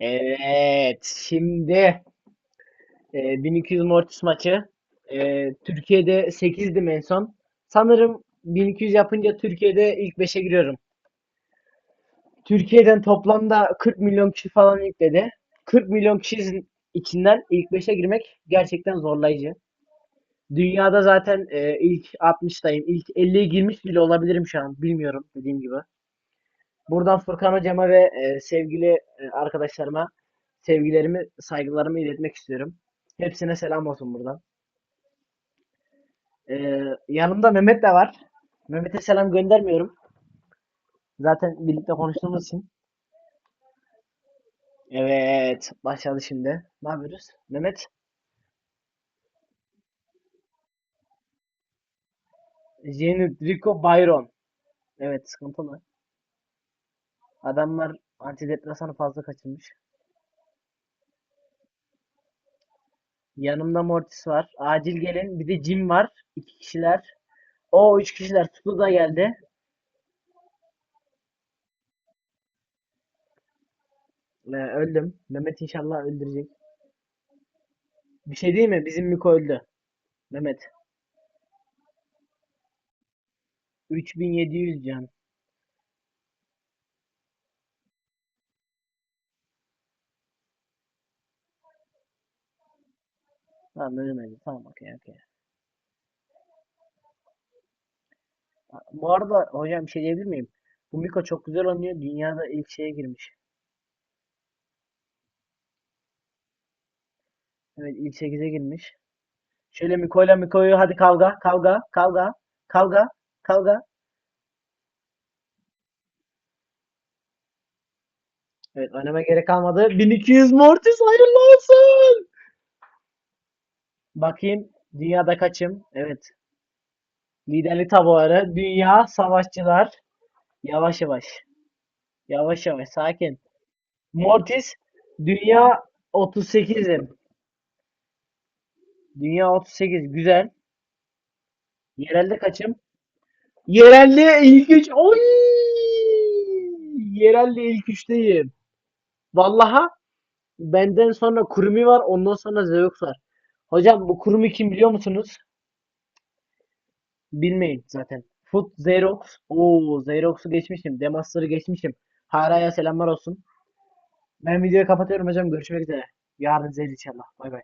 Evet, şimdi e, 1200 Mortis maçı. E, Türkiye'de 8'dim en son. Sanırım 1200 yapınca Türkiye'de ilk 5'e giriyorum. Türkiye'den toplamda 40 milyon kişi falan yükledi. 40 milyon kişinin içinden ilk 5'e girmek gerçekten zorlayıcı. Dünyada zaten e, ilk 60'tayım. İlk 50'ye girmiş bile olabilirim şu an. Bilmiyorum dediğim gibi. Buradan Furkan hocama ve e, sevgili e, arkadaşlarıma sevgilerimi, saygılarımı iletmek istiyorum. Hepsine selam olsun buradan. E, yanımda Mehmet de var. Mehmet'e selam göndermiyorum. Zaten birlikte konuştuğumuz için. Evet, başladı şimdi. Ne yapıyoruz? Mehmet, Zenit, Rico, Byron. Evet, sıkıntılı. Adamlar antidepresanı fazla kaçırmış. Yanımda Mortis var. Acil gelin. Bir de Jim var. İki kişiler. O üç kişiler. Tutlu da geldi. Ee, öldüm. Mehmet inşallah öldürecek. Bir şey değil mi? Bizim Miko öldü. Mehmet. 3700 can. Tamam ölmedi. Tamam okey okey. Bu arada hocam bir şey diyebilir miyim? Bu Miko çok güzel oynuyor. Dünyada ilk şeye girmiş. Evet ilk 8'e girmiş. Şöyle Miko'yla Miko'yu hadi kavga kavga kavga kavga kavga. Evet oynama gerek kalmadı. 1200 Mortis hayırlı olsun. Bakayım dünyada kaçım? Evet. Liderlik tabloları. Dünya savaşçılar. Yavaş yavaş. Yavaş yavaş sakin. Mortis dünya 38'im. Dünya 38 güzel. Yerelde kaçım? Yerelde ilk üç. Oy! Yerelde ilk üçteyim. Vallaha benden sonra Kurumi var. Ondan sonra Zeus var. Hocam bu Kurumi kim biliyor musunuz? Bilmeyin zaten. Foot Xerox. Oo Xerox'u geçmişim. Demaster'ı geçmişim. Hara'ya selamlar olsun. Ben videoyu kapatıyorum hocam. Görüşmek üzere. Yarın izleriz inşallah. Bay bay.